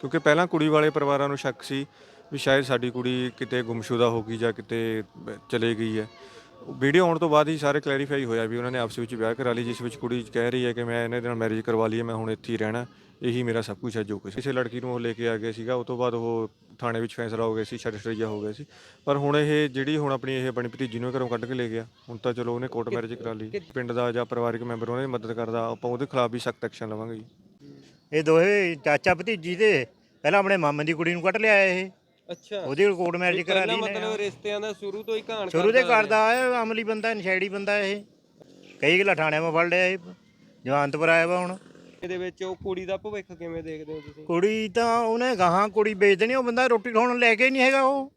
ਕਿਉਂਕਿ ਪਹਿਲਾਂ ਕੁੜੀ ਵਾਲੇ ਪਰਿਵਾਰਾਂ ਨੂੰ ਸ਼ੱਕ ਸੀ ਵੀ ਸ਼ਾਇਦ ਸਾਡੀ ਕੁੜੀ ਕਿਤੇ ਗੁੰਮਸ਼ੁਦਾ ਹੋ ਗਈ ਜਾਂ ਕਿਤੇ ਚਲੇ ਗਈ ਹੈ। ਵੀਡੀਓ ਆਉਣ ਤੋਂ ਬਾਅਦ ਹੀ ਸਾਰੇ ਕਲੈਰੀਫਾਈ ਹੋਇਆ ਵੀ ਉਹਨਾਂ ਨੇ ਆਪਸ ਵਿੱਚ ਵਿਆਹ ਕਰਾ ਲਈ ਜਿਸ ਵਿੱਚ ਕੁੜੀ ਕਹਿ ਰਹੀ ਹੈ ਕਿ ਮੈਂ ਇਹਨਾਂ ਦੇ ਨਾਲ ਮੈਰਿਜ ਕਰਵਾ ਲਈ ਹੈ ਮੈਂ ਹੁਣ ਇੱਥੇ ਹੀ ਰਹਿਣਾ ਇਹੀ ਮੇਰਾ ਸਭ ਕੁਝ ਹੈ ਜੋ ਕੁਝ ਕਿਸੇ ਲੜਕੀ ਨੂੰ ਉਹ ਲੈ ਕੇ ਆ ਗਏ ਸੀਗਾ ਉਸ ਤੋਂ ਬਾਅਦ ਉਹ ਥਾਣੇ ਵਿੱਚ ਫੈਸਲਾ ਹੋ ਗਿਆ ਸੀ ਛੱਡ ਛੜਈਆ ਹੋ ਗਿਆ ਸੀ। ਪਰ ਹੁਣ ਇਹ ਜਿਹੜੀ ਹੁਣ ਆਪਣੀ ਇਹ ਆਪਣੀ ਭਤੀਜੀ ਨੂੰ ਘਰੋਂ ਕੱਢ ਕੇ ਲੈ ਗਿਆ ਹੁਣ ਤਾਂ ਚਲੋ ਉਹਨੇ ਕੋਰਟ ਮੈਰਿਜ ਕਰਾ ਲਈ। ਪਿੰਡ ਦਾ ਜਾਂ ਪਰਿਵਾਰਕ ਮੈਂਬਰ ਉਹਨਾਂ ਮਦਦ ਕਰਦਾ ਆਪਾਂ ਉਹਦੇ ਖਿਲਾਫ ਵੀ ਸਖਤ ਐਕਸ਼ਨ ਲਵਾਂਗੇ ਜੀ। ਇਹ ਦੋਹੇ ਚਾਚਾ ਭਤੀਜੀ ਦੇ ਪਹਿਲਾਂ ਆਪਣੇ ਮਾਮੇ ਦੀ ਕੁੜੀ ਨੂੰ ਕੱਢ ਲਿਆ ਇਹ। ਅੱਛਾ। ਉਹਦੀ ਕੋਰਟ ਮੈਰਿਜ ਕਰਾ ਲਈ ਮਤਲਬ ਰਿਸ਼ਤਿਆਂ ਦਾ ਸ਼ੁਰੂ ਤੋਂ ਹੀ ਕਹਾਣ ਸ਼ੁਰੂ ਤੇ ਕਰਦਾ ਆ ਅਮਲੀ ਬੰਦਾ ਨਸ਼ੇੜੀ ਬੰਦਾ ਇਹ। ਕਈ ਕਿਲਾ ਥਾਣਿਆਂ 'ਮਾ ਫੜ ਲਿਆ ਇਹ। ਜਵਾਨਤ ਪਰ ਆਇਆ ਵਾ ਹੁਣ। ਇਹਦੇ ਵਿੱਚ ਉਹ ਕੁੜੀ ਦਾ ਭਵਿੱਖ ਕਿਵੇਂ ਦੇਖਦੇ ਹੋ ਤੁਸੀਂ? ਕੁੜੀ ਤਾਂ ਉਹਨੇ ਗਾਹਾਂ ਕੁੜੀ ਵੇਚ ਦੇਣੀ ਉਹ ਬੰਦਾ ਰੋਟੀ ਖਾਣ ਲੈ ਕੇ ਹੀ ਨਹੀਂ ਹੈਗਾ ਉਹ।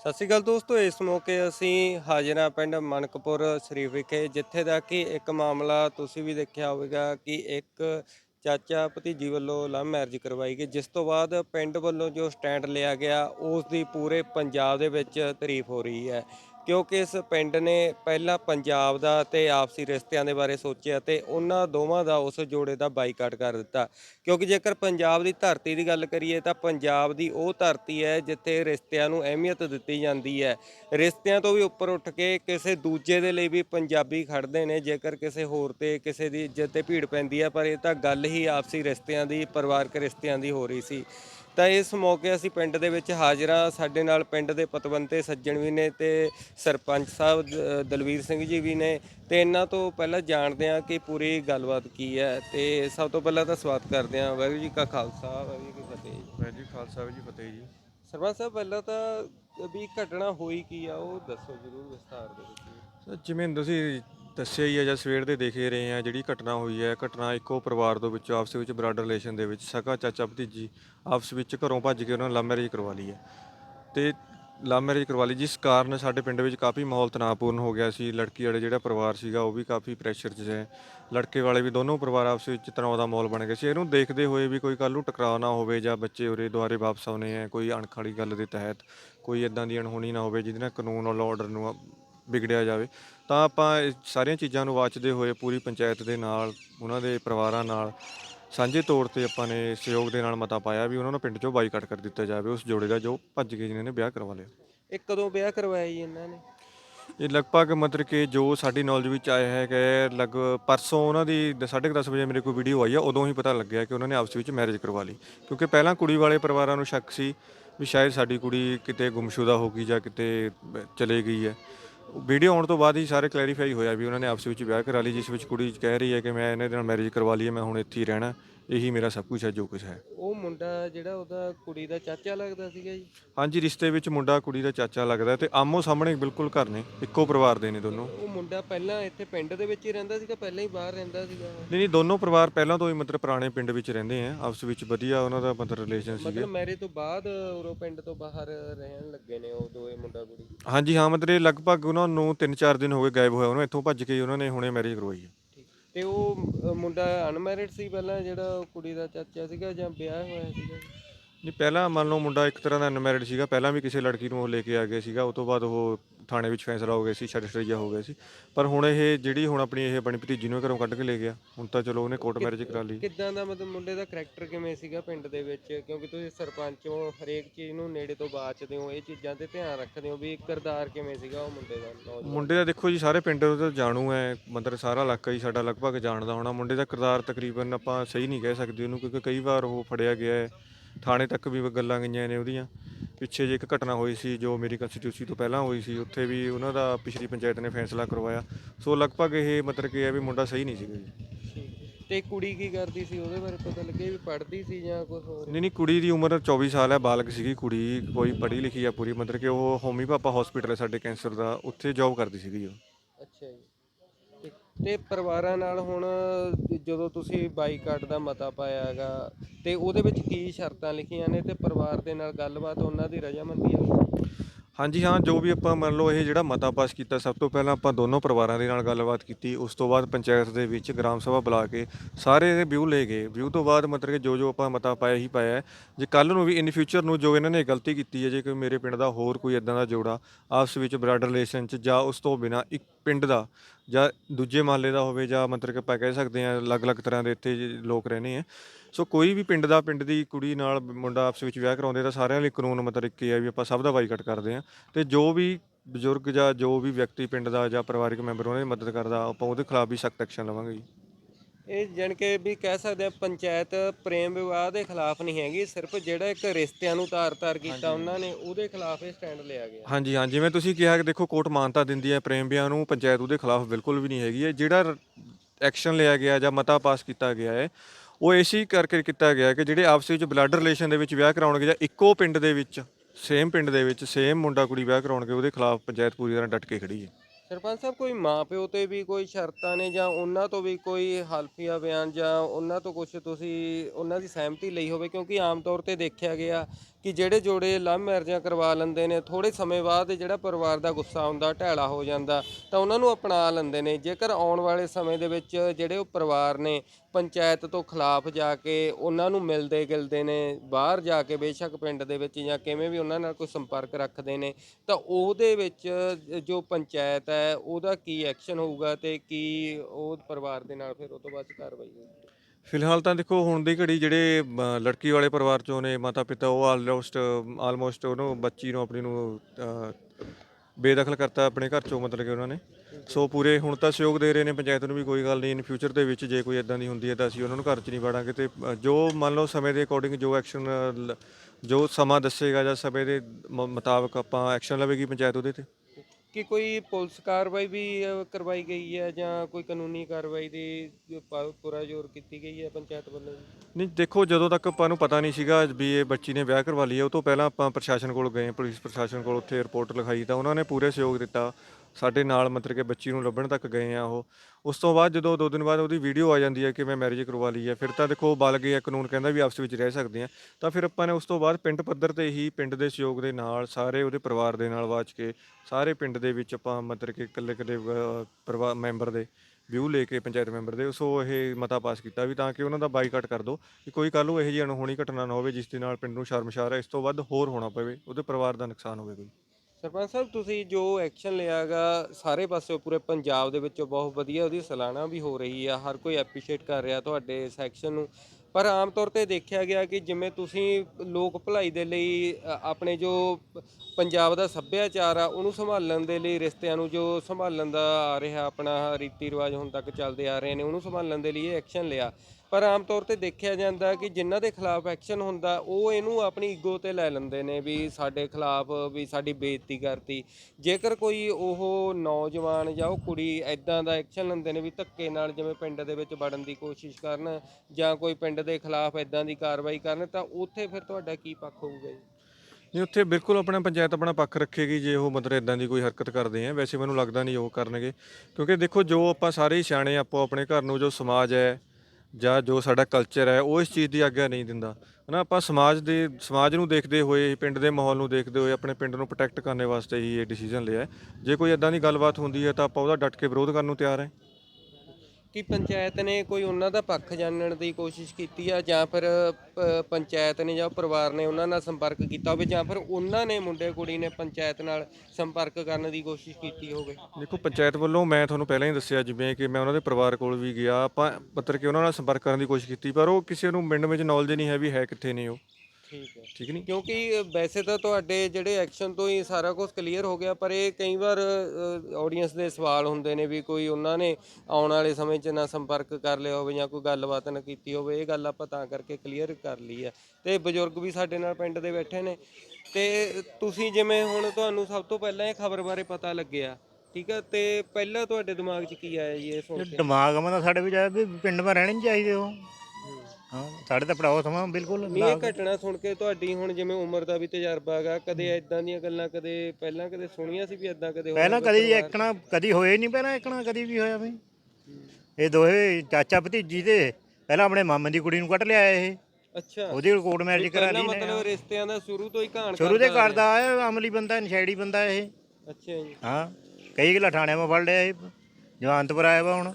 ਸਤਿ ਸ਼੍ਰੀ ਅਕਾਲ ਦੋਸਤੋ ਇਸ ਮੌਕੇ ਅਸੀਂ ਹਾਜ਼ਰ ਹਾਂ ਪਿੰਡ ਮਨਕਪੁਰ ਸ਼ਰੀਫ ਵਿਖੇ ਜਿੱਥੇ ਦਾ ਕਿ ਇੱਕ ਮਾਮਲਾ ਤੁਸੀਂ ਵੀ ਦੇਖਿਆ ਹੋਵੇਗਾ ਕਿ ਇੱਕ ਚਾਚਾ ਭਤੀਜੀ ਵੱਲੋਂ ਲਵ ਮੈਰਿਜ ਕਰਵਾਈ ਗਈ, ਜਿਸ ਤੋਂ ਬਾਅਦ ਪਿੰਡ ਵੱਲੋਂ ਜੋ ਸਟੈਂਡ ਲਿਆ ਗਿਆ ਉਸ ਦੀ ਪੂਰੇ ਪੰਜਾਬ ਦੇ ਵਿੱਚ ਤਾਰੀਫ ਹੋ ਰਹੀ ਹੈ। ਕਿਉਂਕਿ ਇਸ ਪਿੰਡ ਨੇ ਪਹਿਲਾਂ ਪੰਜਾਬ ਦਾ ਤੇ ਆਪਸੀ ਰਿਸ਼ਤਿਆਂ ਦੇ ਬਾਰੇ ਸੋਚਿਆ ਤੇ ਉਹਨਾਂ ਦੋਵਾਂ ਦਾ ਉਸ ਜੋੜੇ ਦਾ ਬਾਈਕਾਟ ਕਰ ਦਿੱਤਾ। ਕਿਉਂਕਿ ਜੇਕਰ ਪੰਜਾਬ ਦੀ ਧਰਤੀ ਦੀ ਗੱਲ ਕਰੀਏ ਤਾਂ ਪੰਜਾਬ ਦੀ ਉਹ ਧਰਤੀ ਹੈ ਜਿੱਥੇ ਰਿਸ਼ਤਿਆਂ ਨੂੰ ਅਹਿਮੀਅਤ ਦਿੱਤੀ ਜਾਂਦੀ ਹੈ। ਰਿਸ਼ਤਿਆਂ ਤੋਂ ਵੀ ਉੱਪਰ ਉੱਠ ਕੇ ਕਿਸੇ ਦੂਜੇ ਦੇ ਲਈ ਵੀ ਪੰਜਾਬੀ ਖੜਦੇ ਨੇ। ਜੇਕਰ ਕਿਸੇ ਹੋਰ ਤੇ ਕਿਸੇ ਦੀ ਇੱਜ਼ਤ ਤੇ ਭੀੜ ਪੈਂਦੀ ਹੈ, ਪਰ ਇਹ ਤਾਂ ਗੱਲ ਹੀ ਆਪਸੀ ਰਿਸ਼ਤਿਆਂ ਦੀ, ਪਰਿਵਾਰਕ ਰਿਸ਼ਤਿਆਂ ਦੀ ਹੋ ਰਹੀ ਸੀ। ਤਾਂ ਇਸ ਮੌਕੇ ਅਸੀਂ ਪਿੰਡ ਦੇ ਵਿੱਚ ਹਾਜ਼ਰ ਹਾਂ। ਸਾਡੇ ਨਾਲ ਪਿੰਡ ਦੇ ਪਤਵੰਤੇ ਸੱਜਣ ਵੀ ਨੇ ਤੇ ਸਰਪੰਚ ਸਾਹਿਬ ਦ- ਦਲਵੀਰ ਸਿੰਘ ਜੀ ਵੀ ਨੇ ਤੇ ਇਹਨਾਂ ਤੋਂ ਪਹਿਲਾਂ ਜਾਣਦੇ ਹਾਂ ਕਿ ਪੂਰੀ ਗੱਲਬਾਤ ਕੀ ਹੈ ਤੇ ਸਭ ਤੋਂ ਪਹਿਲਾਂ ਤਾਂ ਸਵਾਗਤ ਕਰਦੇ ਹਾਂ। ਵਾਹਿਗੁਰੂ ਜੀ ਕਾ ਖਾਲਸਾ ਵਾਹਿਗੁਰੂ ਜੀ ਕੀ ਫਤਿਹ ਵਾਹਿਗੁਰੂ ਜੀ ਖਾਲਸਾ ਜੀ ਫਤਿਹ ਜੀ। ਸਰਪੰਚ ਸਾਹਿਬ ਪਹਿਲਾਂ ਤਾਂ ਵੀ ਘਟਨਾ ਹੋਈ ਕੀ ਆ ਉਹ ਦੱਸੋ ਜਰੂਰ ਵਿਸਥਾਰ ਦੇ ਵਿੱਚ। ਸਰ, ਜਿਵੇਂ ਤੁਸੀਂ ਦੱਸਿਆ ਹੀ ਹੈ ਜਾਂ ਸਵੇਰ ਦੇ ਦੇਖੇ ਰਹੇ ਆ ਜਿਹੜੀ ਘਟਨਾ ਹੋਈ ਹੈ। ਘਟਨਾ ਇੱਕੋ ਪਰਿਵਾਰ ਦੇ ਵਿੱਚੋਂ ਆਪਸ ਵਿੱਚ ਬਰਾਡਰ ਰਿਲੇਸ਼ਨ ਦੇ ਵਿੱਚ ਸਕਾ ਚਾਚਾ ਭਤੀਜੀ ਆਪਸ ਵਿੱਚ ਘਰੋਂ ਭੱਜ ਕੇ ਉਹਨਾਂ ਨੇ ਲਵ ਮੈਰਿਜ ਕਰਵਾ ਲਈ ਹੈ। ਤੇ ਲਵ ਮੈਰਿਜ ਕਰਵਾ ਲਈ ਜਿਸ ਕਾਰਨ ਸਾਡੇ ਪਿੰਡ ਵਿੱਚ ਕਾਫੀ ਮਾਹੌਲ ਤਣਾਅਪੂਰਨ ਹੋ ਗਿਆ ਸੀ। ਲੜਕੀ ਵਾਲੇ ਜਿਹੜਾ ਪਰਿਵਾਰ ਸੀਗਾ ਉਹ ਵੀ ਕਾਫੀ ਪ੍ਰੈਸ਼ਰ 'ਚ ਹੈ। ਲੜਕੇ ਵਾਲੇ ਵੀ ਦੋਨੋਂ ਪਰਿਵਾਰ ਆਪਸ ਵਿੱਚ ਤਣਾਅ ਦਾ ਮਾਹੌਲ ਬਣ ਗਿਆ ਸੀ। ਇਹਨੂੰ ਦੇਖਦੇ ਹੋਏ ਵੀ ਕੋਈ ਕੱਲ੍ਹ ਨੂੰ ਟਕਰਾਅ ਨਾ ਹੋਵੇ ਜਾਂ ਬੱਚੇ ਉਰੇ ਦੁਆਰੇ ਵਾਪਸ ਆਉਣੇ ਆ ਕੋਈ ਅਣਖ ਵਾਲੀ ਗੱਲ ਦੇ ਤਹਿਤ ਕੋਈ ਇਦਾਂ ਦੀ ਅਣਹੋਣੀ ਨਾ ਹੋਵੇ ਜਿਹਦੇ ਨਾਲ ਕਾਨੂੰਨ ਔਰ ਆਰਡਰ ਨੂੰ ਵਿਗੜਿਆ ਜਾਵੇ ਤਾਂ ਆਪਾਂ ਇਹ ਸਾਰੀਆਂ ਚੀਜ਼ਾਂ ਨੂੰ ਵਾਚਦੇ ਹੋਏ ਪੂਰੀ ਪੰਚਾਇਤ ਦੇ ਨਾਲ ਉਹਨਾਂ ਦੇ ਪਰਿਵਾਰਾਂ ਨਾਲ ਸਾਂਝੇ ਤੌਰ ਤੇ ਆਪਾਂ ਨੇ ਸਹਿਯੋਗ ਦੇ ਨਾਲ ਮਤਾ ਪਾਇਆ ਵੀ ਉਹਨਾਂ ਨੂੰ ਪਿੰਡ ਚੋਂ ਬਾਈਕਾਟ ਕਰ ਦਿੱਤਾ ਜਾਵੇ ਉਸ ਜੋੜੇ ਦਾ ਜੋ ਭੱਜ ਕੇ ਜਿਨ੍ਹਾਂ ਨੇ ਵਿਆਹ ਕਰਵਾ ਲਿਆ। ਇਹ ਕਦੋਂ ਵਿਆਹ ਕਰਵਾਇਆ ਜੀ ਇਹਨਾਂ ਨੇ? ਇਹ ਲਗਭਗ ਮਤਲਬ ਕਿ ਜੋ ਸਾਡੀ ਨੌਲੇਜ ਵਿੱਚ ਆਇਆ ਹੈ ਕਿ ਲਗ ਪਰਸੋਂ ਉਹਨਾਂ ਦੀ 10:30 ਵਜੇ ਮੇਰੇ ਕੋਲ ਵੀਡੀਓ ਆਈ ਆ ਉਦੋਂ ਹੀ ਪਤਾ ਲੱਗਿਆ ਕਿ ਉਹਨਾਂ ਨੇ ਆਪਸ ਵਿੱਚ ਮੈਰਿਜ ਕਰਵਾ ਲਈ। ਕਿਉਂਕਿ ਪਹਿਲਾਂ ਕੁੜੀ ਵਾਲੇ ਪਰਿਵਾਰਾਂ ਨੂੰ ਸ਼ੱਕ ਸੀ ਵੀ ਸ਼ਾਇਦ ਸਾਡੀ ਕੁੜੀ ਕਿਤੇ ਗੁੰਮਸ਼ੁਦਾ ਹੋ ਗਈ ਜਾਂ ਕਿਤੇ ਚਲੇ ਗਈ ਹੈ। ਵੀਡੀਓ ਆਉਣ ਤੋਂ ਬਾਅਦ ਹੀ ਸਾਰੇ ਕਲੈਰੀਫਾਈ ਹੋਇਆ ਵੀ ਉਹਨਾਂ ਨੇ ਆਪਸ ਵਿੱਚ ਵਿਆਹ ਕਰਾ ਲਈ ਜਿਸ ਵਿੱਚ ਕੁੜੀ ਕਹਿ ਰਹੀ ਹੈ ਕਿ ਮੈਂ ਇਹਨਾਂ ਦੇ ਨਾਲ ਮੈਰਿਜ ਕਰਵਾ ਲਈ ਹੈ ਮੈਂ ਹੁਣ ਇੱਥੇ ਹੀ ਰਹਿਣਾ। ਇਹੀ ਮੇਰਾ ਸਭ ਕੁਝ ਹੈ ਜੋ ਕੁਝ ਹੈ। ਉਹ ਮੁੰਡਾ ਜਿਹੜਾ ਉਹਦਾ ਕੁੜੀ ਦਾ ਚਾਚਾ ਲੱਗਦਾ ਸੀਗਾ ਜੀ? ਹਾਂਜੀ ਰਿਸ਼ਤੇ ਵਿੱਚ ਮੁੰਡਾ ਕੁੜੀ ਦਾ ਚਾਚਾ ਲੱਗਦਾ ਤੇ ਆਮੋ ਸਾਹਮਣੇ ਬਿਲਕੁਲ ਘਰ ਨੇ ਇੱਕੋ ਪਰਿਵਾਰ ਦੇ ਨੇ ਦੋਨੋਂ। ਉਹ ਮੁੰਡਾ ਪਹਿਲਾਂ ਇੱਥੇ ਪਿੰਡ ਦੇ ਵਿੱਚ ਹੀ ਰਹਿੰਦਾ ਸੀਗਾ ਪਹਿਲਾਂ ਹੀ ਬਾਹਰ ਰਹਿੰਦਾ ਸੀਗਾ? ਨਹੀਂ ਨਹੀਂ ਦੋਨੋਂ ਪਰਿਵਾਰ ਪਹਿਲਾਂ ਤੋਂ ਹੀ ਮਤਲਬ ਪੁਰਾਣੇ ਪਿੰਡ ਵਿੱਚ ਰਹਿੰਦੇ ਆ ਆਪਸ ਵਿੱਚ ਵਧੀਆ ਉਹਨਾਂ ਦਾ ਮਤਲਬ ਰਿਲੇਸ਼ਨ ਸੀਗੇ। ਮਤਲਬ ਮੈਰਿਜ ਤੋਂ ਬਾਅਦ ਉਰੋਂ ਪਿੰਡ ਤੋਂ ਬਾਹਰ ਰਹਿਣ ਲੱਗੇ ਨੇ ਉਹ ਦੋਵੇਂ ਮੁੰਡਾ ਕੁੜੀ? ਹਾਂਜੀ ਹਾਂ ਮਤਲਬ ਇਹ ਲਗਭਗ ਉਹਨਾਂ ਨੂੰ 3-4 ਦਿਨ ਹੋ ਗਏ ਗਾਇਬ ਹੋਇਆ ਉਹਨੂੰ ਇੱਥੋਂ ਭੱਜ ਕੇ ਉਹਨਾਂ ਨੇ ਹੁਣੇ ਮੈਰਿਜ ਕਰਵਾਈ ਹੈ। ਤੇ ਉਹ ਅ, ਮੁੰਡਾ ਅਨਮੈਰਿਡ ਸੀ ਪਹਿਲਾਂ ਜਿਹੜਾ ਉਹ ਕੁੜੀ ਦਾ ਚਾਚਾ ਸੀਗਾ ਜਾਂ ਵਿਆਹ ਹੋਇਆ ਸੀਗਾ? ਨਹੀਂ ਪਹਿਲਾਂ ਮੰਨ ਲਓ ਮੁੰਡਾ ਇੱਕ ਤਰ੍ਹਾਂ ਦਾ ਅਨਮੈਰਿਡ ਸੀਗਾ ਪਹਿਲਾਂ ਵੀ ਕਿਸੇ ਲੜਕੀ ਨੂੰ ਉਹ ਲੈ ਕੇ ਆ ਗਏ ਸੀਗਾ ਉਸ ਤੋਂ ਬਾਅਦ ਉਹ ਥਾਣੇ ਵਿੱਚ ਫੈਸਲਾ ਹੋ ਗਿਆ ਸੀ ਛੱਡ ਛੜਈਆ ਹੋ ਗਿਆ ਸੀ। ਪਰ ਹੁਣ ਇਹ ਜਿਹੜੀ ਹੁਣ ਆਪਣੀ ਇਹ ਆਪਣੀ ਭਤੀਜੀ ਨੂੰ ਘਰੋਂ ਕੱਢ ਕੇ ਲੈ ਗਿਆ ਹੁਣ ਤਾਂ ਚਲੋ ਉਹਨੇ ਕੋਰਟ ਮੈਰਿਜ ਕਰਾ ਲਈ। ਕਿੱਦਾਂ ਦਾ ਮਤਲਬ ਮੁੰਡੇ ਦਾ ਕਰੈਕਟਰ ਕਿਵੇਂ ਸੀਗਾ ਪਿੰਡ ਦੇ ਵਿੱਚ? ਕਿਉਂਕਿ ਤੁਸੀਂ ਸਰਪੰਚ ਹੋ ਹਰੇਕ ਚੀਜ਼ ਨੂੰ ਨੇੜੇ ਤੋਂ ਬਾਚਦੇ ਹੋ ਇਹ ਚੀਜ਼ਾਂ ਤੇ ਧਿਆਨ ਰੱਖਦੇ ਹੋ ਵੀ ਕਿਰਦਾਰ ਕਿਵੇਂ ਸੀਗਾ ਉਹ ਮੁੰਡੇ ਦਾ ਨੌਜਵਾਨ? ਮੁੰਡੇ ਦਾ ਦੇਖੋ ਜੀ ਸਾਰੇ ਪਿੰਡ ਉਹਦਾ ਜਾਣੂ ਹੈ ਮਤਲਬ ਸਾਰਾ ਇਲਾਕਾ ਹੀ ਸਾਡਾ ਲਗਭਗ ਜਾਣਦਾ ਹੋਣਾ। ਮੁੰਡੇ ਦਾ ਕਿਰਦਾਰ ਤਕਰੀਬਨ ਆਪਾਂ ਸਹੀ ਨਹੀਂ ਕਹਿ ਸਕਦੇ ਉਹਨੂੰ ਕਿਉਂਕਿ ਕਈ ਵਾਰ ਉਹ ਫੜਿਆ ਗਿਆ ਹੈ। ਥਾਣੇ ਤੱਕ ਵੀ ਗੱਲਾਂ ਗਈਆਂ ਨੇ ਉਹਦੀਆਂ। ਪਿੱਛੇ ਜੇ ਇੱਕ ਘਟਨਾ ਹੋਈ ਸੀ ਜੋ ਮੇਰੀ ਕੰਸਟੀਟਿਊਸੀ ਤੋਂ ਪਹਿਲਾਂ ਹੋਈ ਸੀ ਉੱਥੇ ਵੀ ਉਹਨਾਂ ਦਾ ਪਿਛਲੀ ਪੰਚਾਇਤ ਨੇ ਫੈਸਲਾ ਕਰਵਾਇਆ। ਸੋ ਲਗਭਗ ਇਹ ਮਤਲਬ ਕਿ ਹੈ ਵੀ ਮੁੰਡਾ ਸਹੀ ਨਹੀਂ ਸੀਗਾ ਜੀ। ਤੇ ਕੁੜੀ ਕੀ ਕਰਦੀ ਸੀ? ਉਹਦੇ ਬਾਰੇ ਪਤਾ ਲੱਗੇ ਵੀ ਪੜ੍ਹਦੀ ਸੀ ਜਾਂ ਕੁਝ ਹੋਰ? ਨਹੀਂ ਨਹੀਂ ਕੁੜੀ ਦੀ ਉਮਰ 24 ਸਾਲ ਹੈ ਬਾਲਗ ਸੀਗੀ ਕੁੜੀ ਕੋਈ ਪੜ੍ਹੀ ਲਿਖੀ ਆ ਪੂਰੀ। ਮਤਲਬ ਕਿ ਉਹ ਹੋਮੀ ਪਾਪਾ ਹਸਪੀਟਲ ਹੈ ਸਾਡੇ ਕੈਂਸਰ ਦਾ ਉੱਥੇ ਜੌਬ ਕਰਦੀ ਸੀਗੀ ਉਹ। ਅੱਛਾ ਜੀ। ਤੇ- ਪਰਿਵਾਰਾਂ ਨਾਲ ਹੁਣ ਜਦੋਂ ਤੁਸੀਂ ਬਾਈਕਾਟ ਦਾ ਮਤਾ ਪਾਇਆ ਹੈਗਾ, ਤੇ ਉਹਦੇ ਵਿੱਚ ਕੀ ਸ਼ਰਤਾਂ ਲਿਖੀਆਂ ਨੇ ਤੇ ਪਰਿਵਾਰ ਦੇ ਨਾਲ ਗੱਲਬਾਤ ਉਹਨਾਂ ਦੀ ਰਜਾਮੰਦੀ ਆ? ਹਾਂਜੀ, ਹਾਂ, ਜੋ ਵੀ ਆਪਾਂ ਮੰਨ ਲਓ ਇਹ ਜਿਹੜਾ ਮਤਾ ਪਾਸ ਕੀਤਾ, ਸਭ ਤੋਂ ਪਹਿਲਾਂ ਆਪਾਂ ਦੋਨੋਂ ਪਰਿਵਾਰਾਂ ਦੇ ਨਾਲ ਗੱਲਬਾਤ ਕੀਤੀ, ਉਸ ਤੋਂ ਬਾਅਦ ਪੰਚਾਇਤ ਦੇ ਵਿੱਚ ਗ੍ਰਾਮ ਸਭਾ ਬੁਲਾ ਕੇ ਸਾਰੇ ਦੇ ਵਿਊ ਲੈ ਗਏ ਵਿਊ ਤੋਂ ਬਾਅਦ ਮਤਲਬ ਕਿ ਜੋ ਜੋ ਆਪਾਂ ਮਤਾ ਪਾਇਆ ਹੀ ਪਾਇਆ ਹੈ। ਜੇ ਕੱਲ ਨੂੰ ਵੀ ਇਨ ਫਿਊਚਰ ਨੂੰ ਜੋ ਇਹਨਾਂ ਨੇ ਗਲਤੀ ਕੀਤੀ ਹੈ, ਜੇ ਕੋਈ ਮੇਰੇ ਪਿੰਡ ਦਾ ਹੋਰ ਕੋਈ ਇਦਾਂ ਦਾ ਜੋੜਾ ਆਪਸ ਵਿੱਚ ਬਲੱਡ ਰਿਲੇਸ਼ਨ ਚ ਜਾਂ ਉਸ ਤੋਂ ਬਿਨਾ ਇੱਕ ਪਿੰਡ ਦਾ ਜਾਂ ਦੂਜੇ ਮਹੱਲੇ ਦਾ ਹੋਵੇ ਜਾਂ ਮਤਲਬ ਕਿ ਆਪਾਂ ਕਹਿ ਸਕਦੇ ਹਾਂ ਅਲੱਗ-ਅਲੱਗ ਤਰ੍ਹਾਂ ਦੇ ਇੱਥੇ ਜ- ਲੋਕ ਰਹਿੰਦੇ ਆ ਸੋ ਕੋਈ ਵੀ ਪਿੰਡ ਦਾ ਪਿੰਡ ਦੀ ਕੁੜੀ ਨਾਲ ਮੁੰਡਾ ਆਪਸ ਵਿੱਚ ਵਿਆਹ ਕਰਾਉਂਦੇ ਤਾਂ ਸਾਰਿਆਂ ਲਈ ਕਾਨੂੰਨ ਮਤਲਬ ਇੱਕ ਹੀ ਹੈ ਵੀ ਆਪਾਂ ਸਭ ਦਾ ਬਾਈਕਾਟ ਕਰਦੇ ਆ ਤੇ ਜੋ ਵੀ ਬਜ਼ੁਰਗ ਜਾਂ ਜੋ ਵੀ ਵਿਅਕਤੀ ਪਿੰਡ ਦਾ ਜਾਂ ਪਰਿਵਾਰਕ ਮੈਂਬਰ ਉਹਨਾਂ ਦੀ ਮਦਦ ਕਰਦਾ ਆਪਾਂ ਉਹਦੇ ਖਿਲਾਫ ਵੀ ਸਖਤ ਐਕਸ਼ਨ ਲਵਾਂਗੇ ਜੀ। ਇਹ ਜਾਣੀ ਕਿ ਵੀ ਕਹਿ ਸਕਦੇ ਆ ਪੰਚਾਇਤ ਪ੍ਰੇਮ ਵਿਵਾਹ ਦੇ ਖਿਲਾਫ ਨਹੀਂ ਹੈਗੀ ਸਿਰਫ ਜਿਹੜਾ ਇੱਕ ਰਿਸ਼ਤਿਆਂ ਨੂੰ ਤਾਰ-ਤਾਰ ਕੀਤਾ ਉਹਨਾਂ ਨੇ ਉਹਦੇ ਖਿਲਾਫ ਇਹ ਸਟੈਂਡ ਲਿਆ ਗਿਆ। ਹਾਂਜੀ ਹਾਂ ਜਿਵੇਂ ਤੁਸੀਂ ਕਿਹਾ ਕਿ ਦੇਖੋ ਕੋਰਟ ਮਾਨਤਾ ਦਿੰਦੀ ਹੈ ਪ੍ਰੇਮ ਵਿਆਹ ਨੂੰ ਪੰਚਾਇਤ ਉਹਦੇ ਖਿਲਾਫ ਬਿਲਕੁਲ ਵੀ ਨਹੀਂ ਹੈਗੀ ਹੈ ਜਿਹੜਾ ਐਕਸ਼ਨ ਲਿਆ ਗਿਆ ਜਾਂ ਮਤਾ ਪਾਸ ਕੀਤਾ ਗਿਆ ਹੈ ਉਹ ਇਸੇ ਕਰਕੇ ਕੀਤਾ ਗਿਆ ਕਿ ਜਿਹੜੇ ਆਪਸ ਵਿੱਚ ਬਲੱਡ ਰਿਲੇਸ਼ਨ ਦੇ ਵਿੱਚ ਵਿਆਹ ਕਰਾਉਣਗੇ ਜਾਂ ਇੱਕੋ ਪਿੰਡ ਦੇ ਵਿੱਚ ਸੇਮ ਪਿੰਡ ਦੇ ਵਿੱਚ ਸੇਮ ਮੁੰਡਾ ਕੁੜੀ ਵਿਆਹ ਕਰਾਉਣਗੇ, ਉਹਦੇ ਖਿਲਾਫ ਪੰਚਾਇਤ ਪੂਰੀ ਤਰ੍ਹਾਂ ਡਟ ਕੇ ਖੜੀ ਹੈ। ਸਰਪੰਚ ਸਾਹਿਬ, ਕੋਈ ਮਾਪਿਓ ਤੇ ਵੀ ਕੋਈ ਸ਼ਰਤਾਂ ਨੇ ਜਾਂ ਉਹਨਾਂ ਤੋਂ ਵੀ ਕੋਈ ਹਲਫੀਆ ਬਿਆਨ ਜਾਂ ਉਹਨਾਂ ਤੋਂ ਕੁਝ ਤੁਸੀਂ ਉਹਨਾਂ ਦੀ ਸਹਿਮਤੀ ਲਈ ਹੋਵੇ? ਕਿਉਂਕਿ ਆਮ ਤੌਰ ਤੇ ਦੇਖਿਆ ਗਿਆ ਕਿ ਜਿਹੜੇ ਜੋੜੇ ਲਵ ਮੈਰਿਜਾਂ ਕਰਵਾ ਲੈਂਦੇ ਨੇ ਥੋੜੇ ਸਮੇਂ ਬਾਅਦ ਜਿਹੜਾ ਪਰਿਵਾਰ ਦਾ ਗੁੱਸਾ ਹੁੰਦਾ ਢੈਲਾ ਹੋ ਜਾਂਦਾ, ਤਾਂ ਉਹਨਾਂ ਨੂੰ ਅਪਣਾ ਲੈਂਦੇ ਨੇ। ਜੇਕਰ ਆਉਣ ਵਾਲੇ ਸਮੇਂ ਦੇ ਵਿੱਚ ਜਿਹੜੇ ਉਹ ਪਰਿਵਾਰ ਨੇ ਪੰਚਾਇਤ ਤੋਂ ਖਿਲਾਫ ਜਾ ਕੇ ਉਹਨਾਂ ਨੂੰ ਮਿਲਦੇ ਗਿਲਦੇ ਨੇ, ਬਾਹਰ ਜਾ ਕੇ ਬੇਸ਼ੱਕ ਪਿੰਡ ਦੇ ਵਿੱਚ ਜਾਂ ਕਿਵੇਂ ਵੀ ਉਹਨਾਂ ਨਾਲ ਕੋਈ ਸੰਪਰਕ ਰੱਖਦੇ ਨੇ, ਤਾਂ ਉਹਦੇ ਵਿੱਚ ਜੋ ਪੰਚਾਇਤ ਹੈ, ਉਹਦਾ ਕੀ ਐਕਸ਼ਨ ਹੋਊਗਾ ਤੇ ਕੀ ਉਹ ਪਰਿਵਾਰ ਦੇ ਨਾਲ ਫਿਰ ਉਹ ਤੋਂ ਬਾਅਦ 'ਚ ਕਾਰਵਾਈ ਹੋਊਗੀ? ਫਿਲਹਾਲ ਤਾਂ ਦੇਖੋ, ਹੁਣ ਦੀ ਘੜੀ ਜਿਹੜੇ ਲੜਕੀ ਵਾਲੇ ਪਰਿਵਾਰ ਚੋਂ ਨੇ ਮਾਤਾ ਪਿਤਾ ਉਹ ਆਲਮੋਸਟ ਆਲਮੋਸਟ ਉਹਨੂੰ, ਬੱਚੀ ਨੂੰ, ਆਪਣੀ ਨੂੰ ਬੇਦਖਲ ਕਰਤਾ ਆਪਣੇ ਘਰ ਚੋਂ ਮਤਲਬ ਕਿ ਉਹਨਾਂ ਨੇ। ਸੋ ਪੂਰੇ ਹੁਣ ਤਾਂ ਸਹਿਯੋਗ ਦੇ ਰਹੇ ਨੇ ਪੰਚਾਇਤ ਨੂੰ ਵੀ ਕੋਈ ਗੱਲ ਨਹੀਂ ਇਨ ਫਿਊਚਰ ਦੇ ਵਿੱਚ ਜੇ ਕੋਈ ਇਦਾਂ ਦੀ ਹੁੰਦੀ ਹੈ ਤਾਂ ਅਸੀਂ ਉਹਨਾਂ ਨੂੰ ਘਰ 'ਚ ਨਹੀਂ ਵੜਾਂਗੇ ਤੇ ਜੋ ਮੰਨ ਲਓ ਸਮੇਂ ਦੇ ਅਕੋਰਡਿੰਗ ਜੋ ਐਕਸ਼ਨ ਜੋ ਸਮਾਂ ਦੱਸੇਗਾ ਜਾਂ ਸਮੇਂ ਦੇ ਮ- ਮੁਤਾਬਕ ਆਪਾਂ ਐਕਸ਼ਨ ਲਵੇਗੀ ਪੰਚਾਇਤ ਉਹਦੇ ਤੇ। ਕਿ ਕੋਈ ਪੁਲਿਸ ਕਾਰਵਾਈ ਵੀ ਅ, ਕਰਵਾਈ ਗਈ ਹੈ ਜਾਂ ਕੋਈ ਕਾਨੂੰਨੀ ਕਾਰਵਾਈ ਦੀ ਪ- ਪੂਰਾ ਜ਼ੋਰ ਕੀਤੀ ਗਈ ਹੈ ਪੰਚਾਇਤ ਵੱਲੋਂ ਜੀ? ਨਹੀਂ ਦੇਖੋ ਜਦੋਂ ਤੱਕ ਆਪਾਂ ਨੂੰ ਪਤਾ ਨਹੀਂ ਸੀਗਾ ਵੀ ਇਹ ਬੱਚੀ ਨੇ ਵਿਆਹ ਕਰਵਾ ਲਿਆ ਉਹ ਤੋਂ ਪਹਿਲਾਂ ਆਪਾਂ ਪ੍ਰਸ਼ਾਸਨ ਕੋਲ ਗਏ ਪੁਲਿਸ ਪ੍ਰਸ਼ਾਸਨ ਕੋਲ ਉੱਥੇ ਰਿਪੋਰਟ ਲਿਖਾਈ ਤਾਂ ਉਹਨਾਂ ਨੇ ਪੂਰੇ ਸਹਿਯੋਗ ਦਿੱਤਾ ਸਾਡੇ ਨਾਲ ਮਤਲਬ ਕਿ ਬੱਚੀ ਨੂੰ ਲੱਭਣ ਤੱਕ ਗਏ ਆ ਉਹ। ਉਸ ਤੋਂ ਬਾਅਦ ਜਦੋਂ ਦੋ ਦਿਨ ਬਾਅਦ ਉਹਦੀ ਵੀਡੀਓ ਆ ਜਾਂਦੀ ਹੈ ਕਿ ਮੈਂ ਮੈਰਿਜ ਕਰਵਾ ਲਈ ਹੈ, ਫਿਰ ਤਾਂ ਦੇਖੋ ਬਲ ਗਏ ਕਾਨੂੰਨ ਕਹਿੰਦਾ ਵੀ ਆਪਸ ਵਿੱਚ ਰਹਿ ਸਕਦੇ ਆ। ਤਾਂ ਫਿਰ ਆਪਾਂ ਨੇ ਉਸ ਤੋਂ ਬਾਅਦ ਪਿੰਡ ਪੱਧਰ ਤੇ ਹੀ ਪਿੰਡ ਦੇ ਸਹਿਯੋਗ ਦੇ ਨਾਲ ਸਾਰੇ ਉਹਦੇ ਪਰਿਵਾਰ ਦੇ ਨਾਲ ਵਾਚ ਕੇ ਸਾਰੇ ਪਿੰਡ ਦੇ ਵਿੱਚ ਆਪਾਂ ਮਤਲਬ ਕਿ ਇਕੱਲੇ ਇਕੱਲੇ ਪਰਿਵਾਰ ਮੈਂਬਰ ਦੇ ਵਿਊ ਲੈ ਕੇ ਪੰਚਾਇਤ ਮੈਂਬਰ ਦੇ ਸੋ ਇਹ ਮਤਾ ਪਾਸ ਕੀਤਾ ਵੀ ਤਾਂ ਕਿ ਉਹਨਾਂ ਦਾ ਬਾਈਕਾਟ ਕਰ ਦਿਓ ਕਿ ਕੋਈ ਕੱਲ੍ਹ ਨੂੰ ਇਹੋ ਜਿਹੀ ਅਣਹੋਣੀ ਘਟਨਾ ਨਾ ਹੋਵੇ ਜਿਸ ਦੇ ਨਾਲ ਪਿੰਡ ਨੂੰ ਸ਼ਰਮਸ਼ਾਰ ਹੈ, ਇਸ ਤੋਂ ਵੱਧ ਹੋਰ ਹੋਣਾ ਪਵੇ, ਉਹਦੇ ਪਰਿਵਾਰ ਦਾ ਨੁਕਸਾਨ ਹੋਵੇ ਕੋਈ। ਸਰਪੰਚ ਸਾਹਿਬ ਤੁਸੀਂ ਜੋ ਐਕਸ਼ਨ ਲਿਆਗਾ ਸਾਰੇ ਪਾਸੇ ਪੂਰੇ ਪੰਜਾਬ ਦੇ ਵਿੱਚੋਂ ਬਹੁਤ ਵਧੀਆ ਉਹਦੀ ਸਲਾਹਨਾ ਵੀ ਹੋ ਰਹੀ ਆ ਹਰ ਕੋਈ ਐਪਰੀਸ਼ੀਏਟ ਕਰ ਰਿਹਾ ਤੁਹਾਡੇ ਇਸ ਐਕਸ਼ਨ ਨੂੰ। ਪਰ ਆਮ ਤੌਰ ਤੇ ਦੇਖਿਆ ਗਿਆ ਕਿ ਜਿਵੇਂ ਤੁਸੀਂ ਲੋਕ ਭਲਾਈ ਦੇ ਲਈ ਅ, ਆਪਣੇ ਜੋ ਪ- ਪੰਜਾਬ ਦਾ ਸੱਭਿਆਚਾਰ ਆ ਉਹਨੂੰ ਸੰਭਾਲਣ ਦੇ ਲਈ ਰਿਸ਼ਤਿਆਂ ਨੂੰ ਜੋ ਸੰਭਾਲਣ ਦਾ ਆ ਰਿਹਾ ਆਪਣਾ ਰੀਤੀ ਰਿਵਾਜ ਹੁਣ ਤੱਕ ਚੱਲਦੇ ਆ ਰਹੇ ਨੇ ਉਹਨੂੰ ਸੰਭਾਲਣ ਦੇ ਲਈ ਇਹ ਐਕਸ਼ਨ ਲਿਆ। ਪਰ ਆਮ ਤੌਰ ਤੇ ਦੇਖਿਆ ਜਾਂਦਾ ਕਿ ਜਿਨ੍ਹਾਂ ਦੇ ਖਿਲਾਫ ਐਕਸ਼ਨ ਹੁੰਦਾ, ਉਹ ਇਹਨੂੰ ਆਪਣੀ ਈਗੋ ਤੇ ਲੈ ਲੈਂਦੇ ਨੇ ਵੀ ਸਾਡੇ ਖਿਲਾਫ ਵੀ ਸਾਡੀ ਬੇਇੱਜ਼ਤੀ ਕਰਤੀ। ਜੇਕਰ ਕੋਈ ਉਹ ਨੌਜਵਾਨ ਜਾਂ ਉਹ ਕੁੜੀ ਐਦਾਂ ਦਾ ਐਕਸ਼ਨ ਲੈਂਦੇ ਨੇ ਵੀ ਧੱਕੇ ਨਾਲ ਜਿਵੇਂ ਪਿੰਡ ਦੇ ਵਿੱਚ ਵੜਨ ਦੀ ਕੋਸ਼ਿਸ਼ ਕਰਨ ਜਾਂ ਕੋਈ ਪਿੰਡ ਦੇ ਖਿਲਾਫ ਐਦਾਂ ਦੀ ਕਾਰਵਾਈ ਕਰਨ, ਤਾਂ ਉੱਥੇ ਫਿਰ ਤੁਹਾਡਾ ਕੀ ਪੱਖ ਹੋਊਗਾ ਜੀ? ਨਹੀਂ, ਉੱਥੇ ਬਿਲਕੁਲ ਆਪਣਾ ਪੰਚਾਇਤ ਆਪਣਾ ਪੱਖ ਰੱਖੇਗੀ ਜੇ ਉਹ ਮਤਲਬ ਇਦਾਂ ਦੀ ਕੋਈ ਹਰਕਤ ਕਰਦੇ ਆ। ਵੈਸੇ ਮੈਨੂੰ ਲੱਗਦਾ ਨਹੀਂ ਉਹ ਕਰਨਗੇ। ਕਿਉਂਕਿ ਦੇਖੋ ਜੋ ਆਪਾਂ ਸਾਰੇ ਹੀ ਸਿਆਣੇ ਆਪੋ ਆਪਣੇ ਘਰ ਨੂੰ ਜੋ ਸਮਾਜ ਹੈ ਜਾਂ ਜੋ ਸਾਡਾ ਕਲਚਰ ਹੈ, ਉਹ ਇਸ ਚੀਜ਼ ਦੀ ਆਗਿਆ ਨਹੀਂ ਦਿੰਦਾ ਹਨਾ, ਆਪਾਂ ਸਮਾਜ ਦੇ, ਸਮਾਜ ਨੂੰ ਦੇਖਦੇ ਹੋਏ, ਪਿੰਡ ਦੇ ਮਾਹੌਲ ਨੂੰ ਦੇਖਦੇ ਹੋਏ, ਆਪਣੇ ਪਿੰਡ ਨੂੰ ਪ੍ਰੋਟੈਕਟ ਕਰਨ ਵਾਸਤੇ ਹੀ ਇਹ ਡਿਸੀਜਨ ਲਿਆ ਹੈ। ਜੇ ਕੋਈ ਇਦਾਂ ਦੀ ਗੱਲਬਾਤ ਹੁੰਦੀ ਹੈ, ਤਾਂ ਆਪਾਂ ਉਹਦਾ ਡਟ ਕੇ ਵਿਰੋਧ ਕਰਨ ਨੂੰ ਤਿਆਰ ਹੈ ਕਿ ਪੰਚਾਇਤ ਨੇ ਕੋਈ ਉਹਨਾਂ ਦਾ ਪੱਖ ਜਾਣਨ ਦੀ ਕੋਸ਼ਿਸ਼ ਕੀਤੀ ਆ ਜਾਂ ਫਿਰ ਪ- ਪੰਚਾਇਤ ਨੇ ਜਾਂ ਪਰਿਵਾਰ ਨੇ ਉਹਨਾਂ ਨਾਲ ਸੰਪਰਕ ਕੀਤਾ ਹੋਵੇ ਜਾਂ ਫਿਰ ਉਹਨਾਂ ਨੇ ਮੁੰਡੇ ਕੁੜੀ ਨੇ ਪੰਚਾਇਤ ਨਾਲ ਸੰਪਰਕ ਕਰਨ ਦੀ ਕੋਸ਼ਿਸ਼ ਕੀਤੀ ਹੋਵੇ? ਦੇਖੋ, ਪੰਚਾਇਤ ਵੱਲੋਂ ਮੈਂ ਤੁਹਾਨੂੰ ਪਹਿਲਾਂ ਹੀ ਦੱਸਿਆ, ਜਿਵੇਂ ਕਿ ਮੈਂ ਉਹਨਾਂ ਦੇ ਪਰਿਵਾਰ ਕੋਲ ਵੀ ਗਿਆ, ਆਪਾਂ ਪੱਤਰ ਕੇ ਉਹਨਾਂ ਨਾਲ ਸੰਪਰਕ ਕਰਨ ਦੀ ਕੋਸ਼ਿਸ਼ ਕੀਤੀ, ਪਰ ਉਹ ਕਿਸੇ ਨੂੰ ਮਿੰਟ ਵਿੱਚ ਨੌਲੇਜ ਨਹੀਂ ਹੈ ਵੀ ਹੈ ਕਿੱਥੇ ਨੇ ਉਹ। ਠੀਕ ਹੈ। ਠੀਕ ਨਹੀਂ ਕਿਉਂਕਿ ਵੈਸੇ ਤਾਂ ਤੁਹਾਡੇ ਜਿਹੜੇ ਐਕਸ਼ਨ ਤੋਂ ਹੀ ਸਾਰਾ ਕੁਝ ਕਲੀਅਰ ਹੋ ਗਿਆ ਪਰ ਇਹ ਕਈ ਵਾਰ ਆਡੀਅנס ਦੇ ਸਵਾਲ ਹੁੰਦੇ ਨੇ ਵੀ ਕੋਈ ਉਹਨਾਂ ਨੇ ਆਉਣ ਵਾਲੇ ਸਮੇਂ 'ਚ ਨਾ ਸੰਪਰਕ ਕਰ ਲਿਆ ਹੋਵੇ ਜਾਂ ਕੋਈ ਗੱਲਬਾਤ ਨਾ ਕੀਤੀ ਹੋਵੇ ਇਹ ਗੱਲ ਆਪਾਂ ਤਾਂ ਕਰਕੇ ਕਲੀਅਰ ਕਰ ਲਈ ਹੈ। ਤੇ ਬਜ਼ੁਰਗ ਵੀ ਸਾਡੇ ਨਾਲ ਪਿੰਡ ਦੇ ਬੈਠੇ ਨੇ। ਤੇ ਤੁਸੀਂ ਜਿਵੇਂ ਹੁਣ ਤੁਹਾਨੂੰ ਸਭ ਤੋਂ ਪਹਿਲਾਂ ਇਹ ਖਬਰ ਬਾਰੇ ਪਤਾ ਲੱਗਿਆ ਠੀਕ ਹੈ ਤੇ ਪਹਿਲਾਂ ਤੁਹਾਡੇ ਦਿਮਾਗ 'ਚ ਕੀ ਆਇਆ ਜੀ ਇਹ ਸੁਣ ਕੇ? ਦਿਮਾਗ ਮਾ ਤਾਂ ਸਾਡੇ ਵਿੱਚ ਆਇਆ ਵੀ ਪਿੰਡ ਮਾ ਰਹਿਣੇ ਨਹੀਂ ਚਾਹੀਦੇ ਉਹ। ਹਾਂ ਸਾਡੇ ਤਾਂ ਪੜਾਓ ਸਮਾਂ ਬਿਲਕੁਲ ਨਹੀਂ ਇਹ ਘਟਨਾ ਸੁਣ ਕੇ ਤੁਹਾਡੀ ਹੁਣ ਜਿਵੇਂ ਉਮਰ ਦਾ ਵੀ ਤਜਰਬਾ ਹੈਗਾ ਕਦੇ ਐਦਾਂ ਦੀਆਂ ਗੱਲਾਂ ਕਦੇ ਪਹਿਲਾਂ ਕਦੇ ਸੁਣੀਆਂ ਸੀ ਵੀ ਐਦਾਂ ਕਦੇ ਹੋਇਆ ਪਹਿਲਾਂ ਕਦੀ? ਇੱਕਣਾ ਕਦੀ ਹੋਏ ਨਹੀਂ ਪਹਿਲਾਂ ਇੱਕਣਾ ਕਦੀ ਵੀ ਹੋਇਆ ਬਈ ਇਹ ਦੋਹੇ ਚਾਚਾ ਭਤੀਜੀ ਦੇ ਪਹਿਲਾਂ ਆਪਣੇ ਮਾਮੇ ਦੀ ਕੁੜੀ ਨੂੰ ਕੱਢ ਲਿਆ ਇਹ। ਅੱਛਾ। ਉਹਦੀ ਕੋਰਟ ਮੈਰਿਜ ਕਰਾ ਲਈ ਮਤਲਬ ਰਿਸ਼ਤਿਆਂ ਦਾ ਸ਼ੁਰੂ ਤੋਂ ਹੀ ਘਾਣ ਸ਼ੁਰੂ ਦੇ ਕਰਦਾ ਆ ਅਮਲੀ ਬੰਦਾ ਨਸ਼ੇੜੀ ਬੰਦਾ ਇਹ। ਅੱਛਾ ਜੀ। ਹਾਂ ਕਈ ਕਿਲਾ ਥਾਣਿਆਂ ਮਾ ਫੜ ਲਿਆ ਇਹ। ਜਵਾਨਤਪੁਰ ਆਇਆ ਵਾ ਹੁਣ।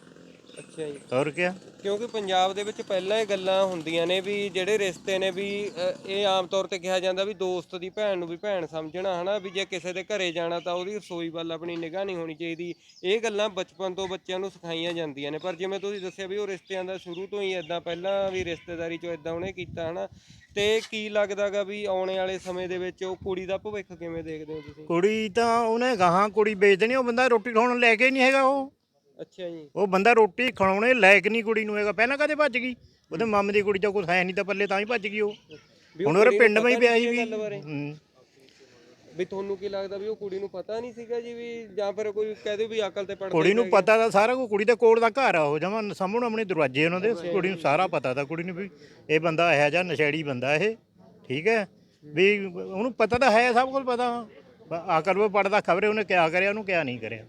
ਅੱਛਾ ਜੀ। ਹੋਰ ਕਿਆ? ਕਿਉਂਕਿ ਪੰਜਾਬ ਦੇ ਵਿੱਚ ਪਹਿਲਾਂ ਇਹ ਗੱਲਾਂ ਹੁੰਦੀਆਂ ਨੇ ਵੀ ਜਿਹੜੇ ਰਿਸ਼ਤੇ ਨੇ ਵੀ ਅ, ਇਹ ਆਮ ਤੌਰ ਤੇ ਕਿਹਾ ਜਾਂਦਾ ਵੀ ਦੋਸਤ ਦੀ ਭੈਣ ਨੂੰ ਵੀ ਭੈਣ ਸਮਝਣਾ ਹਨਾ? ਵੀ ਜੇ ਕਿਸੇ ਦੇ ਘਰੇ ਜਾਣਾ ਤਾਂ ਉਹਦੀ ਰਸੋਈ ਵੱਲ ਆਪਣੀ ਨਿਗਾਹ ਨਹੀਂ ਹੋਣੀ ਚਾਹੀਦੀ। ਇਹ ਗੱਲਾਂ ਬਚਪਨ ਤੋਂ ਬੱਚਿਆਂ ਨੂੰ ਸਿਖਾਈਆਂ ਜਾਂਦੀਆਂ ਨੇ। ਪਰ ਜਿਵੇਂ ਤੁਸੀਂ ਦੱਸਿਆ ਵੀ ਉਹ ਰਿਸ਼ਤਿਆਂ ਦਾ ਸ਼ੁਰੂ ਤੋਂ ਹੀ ਇਦਾਂ ਪਹਿਲਾਂ ਵੀ ਰਿਸ਼ਤੇਦਾਰੀ ਚੋਂ ਇਦਾਂ ਉਹਨੇ ਕੀਤਾ ਹਨਾ? ਤੇ ਕੀ ਲੱਗਦਾਗਾ ਵੀ ਆਉਣੇ ਵਾਲੇ ਸਮੇਂ ਦੇ ਵਿੱਚ ਉਹ ਕੁੜੀ ਦਾ ਭਵਿੱਖ ਕਿਵੇਂ ਦੇਖਦੇ ਹੋ ਤੁਸੀਂ? ਕੁੜੀ ਤਾਂ ਉਹਨੇ ਗਾਹਾਂ ਕੁੜੀ ਵੇਚ ਦੇਣੀ ਉਹ ਬੰਦਾ ਰੋਟੀ ਖਾਣ ਲੈ ਕੇ ਹੀ ਨਹੀਂ ਹੈਗਾ ਉਹ। ਅੱਛਾ ਜੀ। ਉਹ ਬੰਦਾ ਰੋਟੀ ਖਾਣੇ ਲਾਇਕ ਨਹੀਂ ਕੁੜੀ ਨੂੰ ਹੈਗਾ। ਪਹਿਲਾਂ ਕਦੇ ਭੱਜ ਗਈ? ਉਹਦੇ ਮਾਮੇ ਦੀ ਕੁੜੀ ਚ ਕੁਝ ਹੈ ਨਹੀਂ ਤਾਂ ਪੱਲੇ ਤਾਂ ਹੀ ਭੱਜ ਗਈ ਉਹ। ਵੀ ਉਹ ਹੁਣ ਕੁੜੀ ਨੂੰ ਪਿੰਡ ਪਤਾ ਵਿੱਚ ਪਿਆ ਨਹੀਂ ਸੀ ਇਹ ਵੀ ਗੱਲ ਬਾਰੇ? ਹੂੰ। ਵੀ ਤੁਹਾਨੂੰ ਕੀ ਲੱਗਦਾ ਵੀ ਉਹ ਕੁੜੀ ਨੂੰ ਪਤਾ ਨਹੀਂ ਸੀਗਾ ਜੀ ਵੀ ਜਾਂ ਫਿਰ ਕੋਈ ਕਹਦੇ ਵੀ ਅਕਲ ਤੇ ਪੜਦਾ ਕੁੜੀ ਨੂੰ ਪਤਾ ਤਾਂ ਸਾਰਾ ਕੁਝ ਕੁੜੀ ਦੇ ਕੋਲ ਦਾ ਘਰ ਆ ਉਹ ਜਮਾ ਸਾਹਮਣੇ ਆਪਣੇ ਦਰਵਾਜ਼ੇ ਉਹਨਾਂ ਦੇ ਕੁੜੀ ਨੂੰ ਸਾਰਾ ਪਤਾ ਤਾਂ ਕੁੜੀ ਨੂੰ ਵੀ ਇਹ ਬੰਦਾ ਇਹੋ ਜਿਹਾ ਨਸ਼ੇੜੀ ਬੰਦਾ ਇਹ ਠੀਕ ਹੈ? ਵੀ ਉਹਨੂੰ ਪਤਾ ਤਾਂ ਹੈ ਸਭ ਕੁਝ ਪਤਾ। ਆਕਰ ਉਹ ਪੜਦਾ ਖਬਰੇ ਉਹਨੇ ਕਿਆ ਕਰਿਆ ਉਹਨੂੰ ਕਿਆ ਨਹੀਂ ਕਰਿਆ।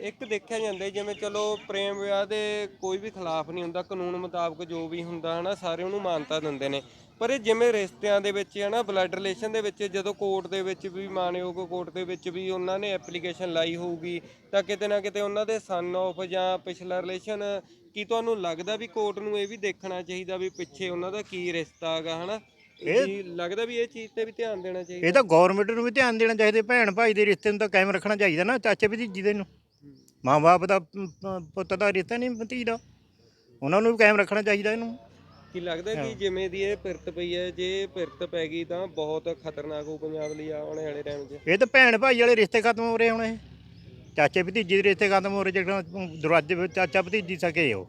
ਇੱਕ ਦੇਖਿਆ ਜਾਂਦਾ ਜਿਵੇਂ ਚਲੋ ਪ੍ਰੇਮ ਵਿਆਹ ਦੇ ਕੋਈ ਵੀ ਖਿਲਾਫ ਨਹੀਂ ਹੁੰਦਾ ਕਾਨੂੰਨ ਮੁਤਾਬਕ ਜੋ ਵੀ ਹੁੰਦਾ ਹਨਾ ਸਾਰੇ ਉਹਨੂੰ ਮਾਨਤਾ ਦਿੰਦੇ ਨੇ। ਪਰ ਇਹ ਜਿਵੇਂ ਰਿਸ਼ਤਿਆਂ ਦੇ ਵਿੱਚ ਹਨਾ ਬਲੱਡ ਰਿਲੇਸ਼ਨ ਦੇ ਵਿੱਚ ਜਦੋਂ ਕੋਰਟ ਦੇ ਵਿੱਚ ਵੀ ਮਾਨਯੋਗ ਕੋਰਟ ਦੇ ਵਿੱਚ ਵੀ ਉਹਨਾਂ ਨੇ ਐਪਲੀਕੇਸ਼ਨ ਲਾਈ ਹੋਊਗੀ ਤਾਂ ਕਿਤੇ ਨਾ ਕਿਤੇ ਉਹਨਾਂ ਦੇ ਸਨ ਆਫ ਜਾਂ ਪਿਛਲਾ ਰਿਲੇਸ਼ਨ ਕੀ ਤੁਹਾਨੂੰ ਲੱਗਦਾ ਵੀ ਕੋਰਟ ਨੂੰ ਇਹ ਵੀ ਦੇਖਣਾ ਚਾਹੀਦਾ ਵੀ ਪਿੱਛੇ ਉਹਨਾਂ ਦਾ ਕੀ ਰਿਸ਼ਤਾ ਹੈਗਾ ਹਨਾ? ਇਹ ਲੱਗਦਾ ਵੀ ਇਹ ਚੀਜ਼ ਤੇ ਵੀ ਧਿਆਨ ਦੇਣਾ ਚਾਹੀਦਾ। ਇਹ ਤਾਂ ਗਵਰਨਮੈਂਟ ਨੂੰ ਵੀ ਧਿਆਨ ਦੇਣਾ ਚਾਹੀਦਾ ਭੈਣ ਭਾਈ ਦੇ ਰਿਸ਼ਤੇ ਨੂੰ ਤਾਂ ਕਾਇਮ ਰੱਖਣਾ ਚਾਹੀਦਾ ਨਾ ਚਾਚੇ ਭਤੀਜੀ ਦੇ ਨੂੰ। ਮਾਂ-ਬਾਪ ਦਾ ਪੁੱਤ ਦਾ ਰਿਸ਼ਤਾ ਨਹੀਂ ਭਤੀਜ। ਦਾ ਉਹਨਾਂ ਨੂੰ ਵੀ ਕਾਇਮ ਰੱਖਣਾ ਚਾਹੀਦਾ ਇਹਨੂੰ। ਕੀ ਲੱਗਦਾ ਕਿ ਜਿਵੇਂ ਦੀ ਇਹ ਪਿਰਤ ਪਈ ਹੈ ਜੇ ਪਿਰਤ ਪੈ ਗਈ ਤਾਂ ਬਹੁਤ ਖਤਰਨਾਕ ਹੋ ਪੰਜਾਬ ਲਈ ਆਉਣ ਵਾਲੇ ਟਾਈਮ 'ਚ। ਇਹ ਤਾਂ ਭੈਣ ਭਾਈ ਵਾਲੇ ਰਿਸ਼ਤੇ ਖਤਮ ਹੋ ਰਹੇ ਹੁਣ। ਇਹ ਚਾਚੇ ਭਤੀਜੀ ਦੇ ਰਿਸ਼ਤੇ ਖਤਮ ਹੋ ਰਹੇ ਜਿਹੜਾ ਦਰਵਾਜ਼ੇ ਵਿੱਚ ਚਾਚਾ ਭਤੀਜੀ ਸਕੇ ਉਹ।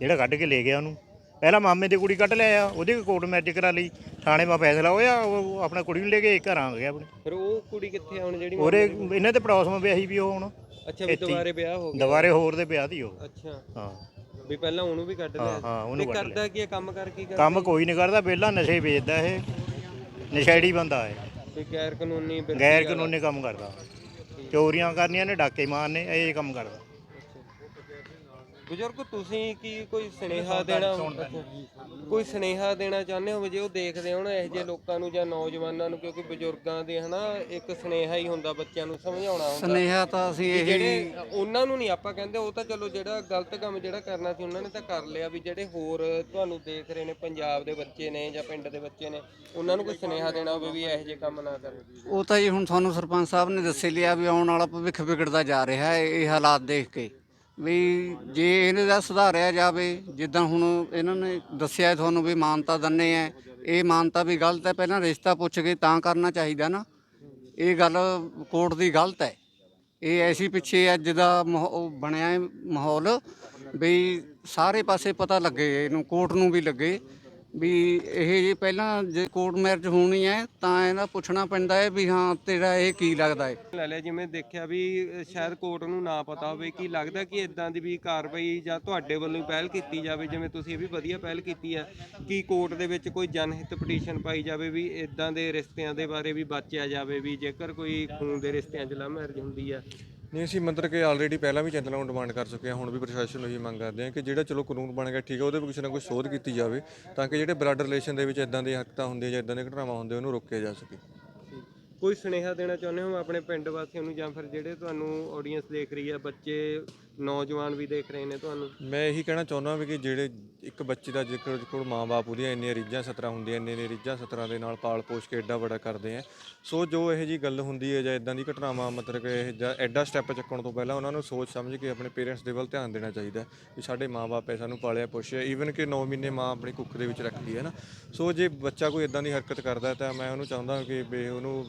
ਜਿਹੜਾ ਕੱਢ ਕੇ ਲੈ ਗਿਆ ਉਹਨੂੰ। ਪਹਿਲਾਂ ਮਾਮੇ ਦੀ ਕੁੜੀ ਕੱਢ ਲਿਆ ਉਹਦੀ ਕੋਰਟ ਮੈਰਿਜ ਕਰਾ ਲਈ। ਥਾਣੇ 'ਮਾ ਫੈਸਲਾ ਹੋਇਆ ਉਹ ਆਪਣਾ ਕੁੜੀ ਨੂੰ ਲੈ ਕੇ ਘਰ ਆ ਗਿਆ ਆਪਣੇ। ਫਿਰ ਉਹ ਕੁੜੀ ਕਿੱਥੇ ਆ ਹੁਣ ਜਿਹੜੀ ਉਹਦੇ ਇਹਨਾਂ ਦੇ ਪੜੋਸ 'ਮਾ ਵਿਆਹੀ ਵੀ ਉਹ ਹੁਣ। ਅੱਛਾ ਵੀ ਦੁਬਾਰੇ ਵਿਆਹ ਹੋ ਗਿਆ। ਦੁਬਾਰੇ ਹੋਰ ਦੇ ਵਿਆਹ ਦੀ ਉਹ। ਅੱਛਾ। ਹਾਂ। ਵੀ ਪਹਿਲਾਂ ਉਹਨੂੰ ਵੀ ਕੱਢ ਲਿਆ। ਹਾਂ ਤੇ ਉਹਨੂੰ ਕੱਢ ਲਿਆ ਕਰਦਾ ਕੀ ਹੈ ਕੰਮ ਕਰ ਕੀ ਕਰ ਕੰਮ ਕੋਈ ਨਹੀਂ ਕਰਦਾ। ਵਿਹਲਾ ਨਸ਼ੇ ਵੇਚਦਾ ਇਹ। ਨਸ਼ੇੜੀ ਬੰਦਾ ਹੈ ਵੀ ਗੈਰ ਕਾਨੂੰਨੀ ਗੈਰ। ਕਾਨੂੰਨੀ ਕੰਮ ਕਰਦਾ। ਚੋਰੀਆਂ ਕਰਨੀਆਂ ਨੇ ਡਾਕੇ ਮਾਰਨੇ ਇਹ ਕੰਮ ਕਰਦਾ। ਬਜ਼ੁਰਗ ਤੁਸੀਂ ਕੀ ਕੋਈ ਸੁਨੇਹਾ ਦੇਣਾ। ਕੋਈ ਸੁਨੇਹਾ ਦੇਣਾ ਚਾਹੁੰਦੇ ਹੋ ਵੀ ਜੇ ਉਹ ਦੇਖਦੇ ਹੋਣ ਇਹੋ ਜਿਹੇ ਲੋਕਾਂ ਨੂੰ ਜਾਂ ਨੌਜਵਾਨਾਂ ਨੂੰ ਕਿਉਂਕਿ ਬਜ਼ੁਰਗਾਂ ਦੇ ਹਨਾ ਇੱਕ ਸੁਨੇਹਾ ਹੀ ਹੁੰਦਾ ਬੱਚਿਆਂ ਨੂੰ ਸਮਝਾਉਣਾ ਹੁੰਦਾ। ਸਨੇਹਾ ਤਾਂ ਅਸੀਂ ਇਹ ਜਿਹੜੇ ਉਹਨਾਂ ਨੂੰ ਨਹੀਂ ਆਪਾਂ ਕਹਿੰਦੇ ਉਹ ਤਾਂ ਚਲੋ ਜਿਹੜਾ ਗਲਤ ਕੰਮ ਜਿਹੜਾ ਕਰਨਾ ਸੀ ਉਹਨਾਂ ਨੇ ਤਾਂ ਕਰ ਲਿਆ ਵੀ ਜਿਹੜੇ ਹੋਰ ਤੁਹਾਨੂੰ ਦੇਖ ਰਹੇ ਨੇ ਪੰਜਾਬ ਦੇ ਬੱਚੇ ਨੇ ਜਾਂ ਪਿੰਡ ਦੇ ਬੱਚੇ ਨੇ ਉਹਨਾਂ ਨੂੰ ਕੋਈ ਸੁਨੇਹਾ ਦੇਣਾ ਹੋਵੇ ਵੀ ਇਹੋ ਜਿਹੇ ਕੰਮ ਨਾ ਕਰਨ। ਉਹ ਤਾਂ ਜੀ ਹੁਣ ਤੁਹਾਨੂੰ ਸਰਪੰਚ ਸਾਹਿਬ ਨੇ ਦੱਸੇ ਲਿਆ ਵੀ ਆਉਣ ਵਾਲਾ ਭਵਿੱਖ ਵਿਗੜਦਾ ਜਾ ਰਿਹਾ ਹੈ ਇਹ ਹਾਲਾਤ ਦੇਖ ਕੇ। ਵੀ ਜੇ ਇਹਨੇ ਦਾ ਸੁਧਾਰਿਆ ਜਾਵੇ, ਜਿੱਦਾਂ ਹੁਣ ਇਹਨਾਂ ਨੇ ਦੱਸਿਆ ਤੁਹਾਨੂੰ ਵੀ ਮਾਨਤਾ ਦੰਨੇ ਹੈ ਇਹ ਮਾਨਤਾ ਵੀ ਗਲਤ ਹੈ, ਪਹਿਲਾਂ ਰਿਸ਼ਤਾ ਪੁੱਛ ਕੇ ਤਾਂ ਕਰਨਾ ਚਾਹੀਦਾ ਨਾ। ਇਹ ਗੱਲ ਕੋਰਟ ਦੀ ਗਲਤ ਹੈ। ਇਹ ਐਸੀ ਪਿੱਛੇ ਅੱਜ ਦਾ ਮਾਹੌ- ਬਣਿਆ ਮਾਹੌਲ, ਵੀ ਸਾਰੇ ਪਾਸੇ ਪਤਾ ਲੱਗੇ, ਇਹਨੂੰ ਕੋਰਟ ਨੂੰ ਵੀ ਲੱਗੇ। ਵੀ ਇਹ ਜੇ ਪਹਿਲਾਂ ਜੇ ਕੋਰਟ ਮੈਰਿਜ ਹੋਣੀ ਹੈ, ਤਾਂ ਇਹਦਾ ਪੁੱਛਣਾ ਪੈਂਦਾ ਹੈ ਵੀ ਹਾਂ, ਤੇਰਾ ਇਹ ਕੀ ਲੱਗਦਾ ਹੈ? ਲੈ ਲਿਆ ਜਿਵੇਂ ਦੇਖਿਆ ਵੀ ਸ਼ਾਇਦ ਕੋਰਟ ਨੂੰ ਨਾ ਪਤਾ ਹੋਵੇ ਕੀ ਲੱਗਦਾ ਕਿ ਇਦਾਂ ਦੀ ਵੀ ਕਾਰਵਾਈ ਜਾਂ ਤੁਹਾਡੇ ਵੱਲੋਂ ਪਹਿਲ ਕੀਤੀ ਜਾਵੇ, ਜਿਵੇਂ ਤੁਸੀਂ ਇਹ ਵੀ ਵਧੀਆ ਪਹਿਲ ਕੀਤੀ ਹੈ ਕਿ ਕੋਰਟ ਦੇ ਵਿੱਚ ਕੋਈ ਜਨਹਿਤ ਪਟੀਸ਼ਨ ਪਾਈ ਜਾਵੇ ਵੀ ਇਦਾਂ ਦੇ ਰਿਸ਼ਤਿਆਂ ਦੇ ਬਾਰੇ ਵੀ ਬਾਚਿਆ ਜਾਵੇ ਵੀ ਜੇਕਰ ਕੋਈ ਖੂਨ ਦੇ ਰਿਸ਼ਤਿਆਂ 'ਚ ਲਵ ਮੈਰਿਜ ਹੁੰਦੀ ਹੈ ਨਹੀਂ, ਅਸੀਂ ਮਤਲਬ ਕਿ ਆਲਰੇਡੀ ਪਹਿਲਾਂ ਵੀ ਚੈਨਲਾਂ ਨੂੰ ਡਿਮਾਂਡ ਕਰ ਚੁੱਕੇ ਹਾਂ, ਹੁਣ ਵੀ ਪ੍ਰਸ਼ਾਸਨ ਨੂੰ ਇਹੀ ਮੰਗ ਕਰਦੇ ਹਾਂ ਕਿ ਜਿਹੜਾ ਚਲੋ ਕਾਨੂੰਨ ਬਣ ਗਿਆ ਠੀਕ ਹੈ, ਉਹਦੇ ਵਿੱਚ ਕੁਛ ਨਾ ਕੁਛ ਸੋਧ ਕੀਤੀ ਜਾਵੇ ਤਾਂ ਕਿ ਜਿਹੜੇ ਬਲੱਡ ਰਿਲੇਸ਼ਨ ਦੇ ਵਿੱਚ ਇਦਾਂ ਦੀਆਂ ਹਰਕਤਾਂ ਹੁੰਦੀਆਂ ਜਾਂ ਇਦਾਂ ਦੀਆਂ ਘਟਨਾਵਾਂ ਹੁੰਦੀਆਂ, ਉਹਨੂੰ ਰੋਕਿਆ ਜਾ ਸਕੇ। ਕੋਈ ਸੁਨੇਹਾ ਦੇਣਾ ਚਾਹੁੰਦੇ ਹੋ ਆਪਣੇ ਪਿੰਡ ਵਾਸੀਆਂ ਨੂੰ ਜਾਂ ਫਿਰ ਜਿਹੜੇ ਤੁਹਾਨੂੰ ਆਡੀਅנס ਦੇਖ ਰਹੀ ਹੈ, ਬੱਚੇ ਨੌਜਵਾਨ ਵੀ ਦੇਖ ਰਹੇ ਨੇ ਤੁਹਾਨੂੰ? ਮੈਂ ਇਹੀ ਕਹਿਣਾ ਚਾਹੁੰਦਾ ਵੀ ਕਿ ਜਿਹੜੇ ਇੱਕ ਬੱਚੇ ਦਾ ਜੇਕਰ ਕੋਲ ਮਾਂ-ਬਾਪ ਉਹਦੀਆਂ ਇੰਨੀਆਂ ਰੀਝਾਂ ਸਤਰਾਂ ਹੁੰਦੀਆਂ ਇੰਨੇ ਨੇ ਰੀਝਾਂ ਸਤਰਾਂ ਦੇ ਨਾਲ ਪਾਲ ਪੋਸ਼ ਕੇ ਐਡਾ ਵੱਡਾ ਕਰਦੇ ਆ। ਸੋ ਜੋ ਇਹੋ ਜੀ ਗੱਲ ਹੁੰਦੀ ਹੈ ਜਾਂ ਇਦਾਂ ਦੀ ਘਟਨਾਵਾਂ ਮਤਲਬ ਕਿ ਇਹ ਜਾਂ ਐਡਾ ਸਟੈਪ ਚੱਕਣ ਤੋਂ ਪਹਿਲਾਂ ਉਹਨਾਂ ਨੂੰ ਸੋਚ ਸਮਝ ਕੇ ਆਪਣੇ ਪੇਰੈਂਟਸ ਦੇ ਵੱਲ ਧਿਆਨ ਦੇਣਾ ਚਾਹੀਦਾ ਵੀ ਸਾਡੇ ਮਾਂ-ਬਾਪ ਐ ਸਾਨੂੰ ਪਾਲਿਆ ਪੋਸ਼ਿਆ ਈਵਨ ਕਿ 9 ਮਹੀਨੇ ਮਾਂ ਆਪਣੀ ਕੁੱਖ ਦੇ ਵਿੱਚ ਰੱਖਦੀ ਹੈ ਨਾ। ਸੋ ਜੇ ਬੱਚਾ ਕੋਈ ਇਦਾਂ ਦੀ ਹਰਕਤ ਕਰਦਾ ਤਾਂ ਮੈਂ ਉਹਨੂੰ ਚਾਹੁੰਦਾ ਕਿ ਵੀ ਉਹਨੂੰ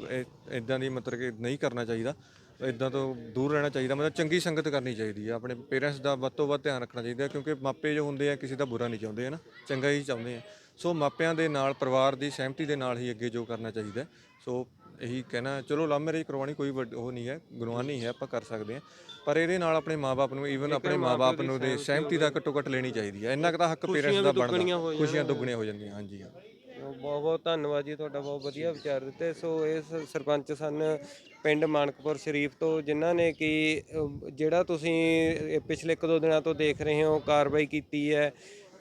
ਇਦਾਂ ਦੀ ਮਤਲਬ ਕਿ ਨਹੀਂ ਕਰਨਾ ਚਾਹੀਦਾ। ਇਦਾਂ ਤੋਂ ਦੂਰ ਰਹਿਣਾ ਚਾਹੀਦਾ ਮਤਲਬ ਚੰਗੀ ਸੰਗਤ ਕਰਨੀ ਚਾਹੀਦੀ ਹੈ ਆਪਣੇ ਪੇਰੈਂਟਸ ਦਾ ਵੱਧ ਤੋਂ ਵੱਧ ਧਿਆਨ ਰੱਖਣਾ ਚਾਹੀਦਾ ਕਿਉਂਕਿ ਮਾਪੇ ਜੋ ਹੁੰਦੇ ਆ ਕਿਸੇ ਦਾ ਬੁਰਾ ਨਹੀਂ ਚਾਹੁੰਦੇ ਹਨ ਚੰਗਾ ਹੀ ਚਾਹੁੰਦੇ ਆ। ਸੋ ਮਾਪਿਆਂ ਦੇ ਨਾਲ ਪਰਿਵਾਰ ਦੀ ਸਹਿਮਤੀ ਦੇ ਨਾਲ ਹੀ ਅੱਗੇ ਜੋ ਕਰਨਾ ਚਾਹੀਦਾ। ਸੋ ਇਹੀ ਕਹਿਣਾ ਚਲੋ ਲਵ ਮੈਰਿਜ ਕਰਵਾਉਣੀ ਕੋਈ ਉਹ ਨਹੀਂ ਹੈ ਗੁਨਾਹ ਨਹੀਂ ਹੈ ਆਪਾਂ ਕਰ ਸਕਦੇ ਹਾਂ। ਪਰ ਇਹਦੇ ਨਾਲ ਆਪਣੇ ਮਾਪੇ ਨੂੰ ਈਵਨ ਆਪਣੇ ਮਾਪੇ ਨੂੰ ਦੇ ਸਹਿਮਤੀ ਦਾ ਘੱਟੋ ਘੱਟ ਲੈਣੀ ਚਾਹੀਦੀ ਹੈ। ਇੰਨਾ ਕੁ ਤਾਂ ਹੱਕ ਪੇਰੈਂਟਸ ਦਾ ਬਣਦਾ ਖੁਸ਼ੀਆਂ ਦੁੱਗਣੀਆਂ ਹੋ ਜਾਂਦੀਆਂ ਹਾਂਜੀ ਹਾਂ। ਬਹੁਤ ਬਹੁਤ ਧੰਨਵਾਦ ਜੀ ਤੁਹਾਡਾ ਬਹੁਤ ਵਧੀਆ ਵਿਚਾਰ ਦਿੱਤੇ। ਸੋ ਇਸ ਸਰਪੰਚ ਸਨ ਪਿੰਡ ਮਾਨਕਪੁਰ ਸ਼ਰੀਫ ਤੋਂ ਜਿਨ੍ਹਾਂ ਨੇ ਕਿ ਅਹ, ਜਿਹੜਾ ਤੁਸੀਂ ਇਹ ਪਿਛਲੇ ਇੱਕ ਦੋ ਦਿਨਾਂ ਤੋਂ ਦੇਖ ਰਹੇ ਹੋ ਕਾਰਵਾਈ ਕੀਤੀ ਹੈ।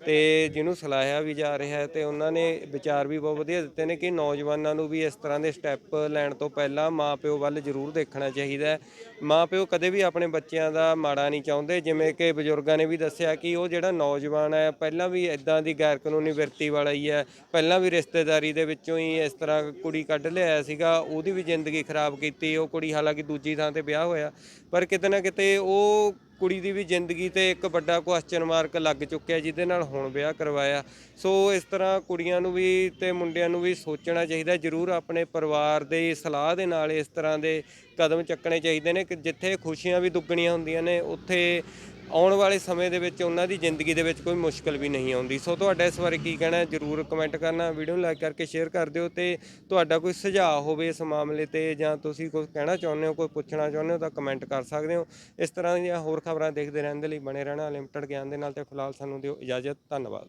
ਤੇ ਜਿਹਨੂੰ ਸਲਾਹਿਆ ਵੀ ਜਾ ਰਿਹਾ ਹੈ ਤੇ ਉਹਨਾਂ ਨੇ ਵਿਚਾਰ ਵੀ ਬਹੁਤ ਵਧੀਆ ਦਿੱਤੇ ਨੇ ਕਿ ਨੌਜਵਾਨਾਂ ਨੂੰ ਵੀ ਇਸ ਤਰ੍ਹਾਂ ਦੇ ਸਟੈਪ ਲੈਣ ਤੋਂ ਪਹਿਲਾਂ ਮਾਪਿਓ ਵੱਲ ਜ਼ਰੂਰ ਦੇਖਣਾ ਚਾਹੀਦਾ ਹੈ। ਮਾਪਿਓ ਕਦੇ ਵੀ ਆਪਣੇ ਬੱਚਿਆਂ ਦਾ ਮਾੜਾ ਨਹੀਂ ਚਾਹੁੰਦੇ, ਜਿਵੇਂ ਕਿ ਬਜ਼ੁਰਗਾਂ ਨੇ ਵੀ ਦੱਸਿਆ ਕਿ ਉਹ ਜਿਹੜਾ ਨੌਜਵਾਨ ਹੈ, ਪਹਿਲਾਂ ਵੀ ਇਦਾਂ ਦੀ ਗੈਰ ਕਾਨੂੰਨੀ ਵਿਰਤੀ ਵਾਲਾ ਹੀ ਹੈ। ਪਹਿਲਾਂ ਵੀ ਰਿਸ਼ਤੇਦਾਰੀ ਦੇ ਵਿੱਚੋਂ ਹੀ ਇਸ ਤਰ੍ਹਾਂ ਕੁੜੀ ਕੱਢ ਲਿਆਇਆ ਸੀਗਾ, ਉਹਦੀ ਵੀ ਜ਼ਿੰਦਗੀ ਖਰਾਬ ਕੀਤੀ, ਉਹ ਕੁੜੀ ਹਾਲਾਂਕਿ ਦੂਜੀ ਥਾਂ ਤੇ ਵਿਆਹ ਹੋਇਆ, ਪਰ ਕਿਤੇ ਨਾ ਕਿਤੇ ਉਹ ਕੁੜੀ ਦੀ ਵੀ ਜ਼ਿੰਦਗੀ ਤੇ ਇੱਕ ਵੱਡਾ ਕੁਐਸਚਨ ਮਾਰਕ ਲੱਗ ਚੁੱਕਿਆ ਜਿਹਦੇ ਨਾਲ ਹੁਣ ਵਿਆਹ ਕਰਵਾਇਆ। ਸੋ ਇਸ ਤਰ੍ਹਾਂ ਕੁੜੀਆਂ ਨੂੰ ਵੀ ਤੇ ਮੁੰਡਿਆਂ ਨੂੰ ਵੀ ਸੋਚਣਾ ਚਾਹੀਦਾ, ਜ਼ਰੂਰ ਆਪਣੇ ਪਰਿਵਾਰ ਦੇ ਸਲਾਹ ਦੇ ਨਾਲ ਇਸ ਤਰ੍ਹਾਂ ਦੇ ਕਦਮ ਚੱਕਣੇ ਚਾਹੀਦੇ ਨੇ ਕਿ ਜਿੱਥੇ ਖੁਸ਼ੀਆਂ ਵੀ ਦੁੱਗਣੀਆਂ ਹੁੰਦੀਆਂ ਨੇ, ਉੱਥੇ ਆਉਣ ਵਾਲੇ ਸਮੇਂ ਦੇ ਵਿੱਚ ਉਹਨਾਂ ਦੀ ਜ਼ਿੰਦਗੀ ਦੇ ਵਿੱਚ ਕੋਈ ਮੁਸ਼ਕਲ ਵੀ ਨਹੀਂ ਆਉਂਦੀ। ਸੋ ਤੁਹਾਡਾ ਇਸ ਬਾਰੇ ਕੀ ਕਹਿਣਾ ਹੈ? ਜਰੂਰ ਕਮੈਂਟ ਕਰਨਾ ਵੀਡੀਓ ਨੂੰ ਲਾਈਕ ਕਰਕੇ ਸ਼ੇਅਰ ਕਰ ਦਿਓ ਤੇ ਤੁਹਾਡਾ ਕੋਈ ਸੁਝਾਅ ਹੋਵੇ ਇਸ ਮਾਮਲੇ ਤੇ ਜਾਂ ਤੁਸੀਂ ਕੁਝ ਕਹਿਣਾ ਚਾਹੁੰਦੇ ਹੋ, ਕੋਈ ਪੁੱਛਣਾ ਚਾਹੁੰਦੇ ਹੋ ਤਾਂ ਕਮੈਂਟ ਕਰ ਸਕਦੇ ਹੋ। ਇਸ ਤਰ੍ਹਾਂ ਦੀਆਂ ਹੋਰ ਖਬਰਾਂ ਦੇਖਦੇ ਰਹਿਣ ਦੇ ਲਈ ਬਣੇ ਰਹਿਣਾ ਲਿਮਟਿਡ ਗਿਆਨ ਦੇ ਨਾਲ ਤੇ ਫਿਲਹਾਲ ਸਾਨੂੰ ਦਿਓ ਇਜਾਜ਼ਤ, ਧੰਨਵਾਦ।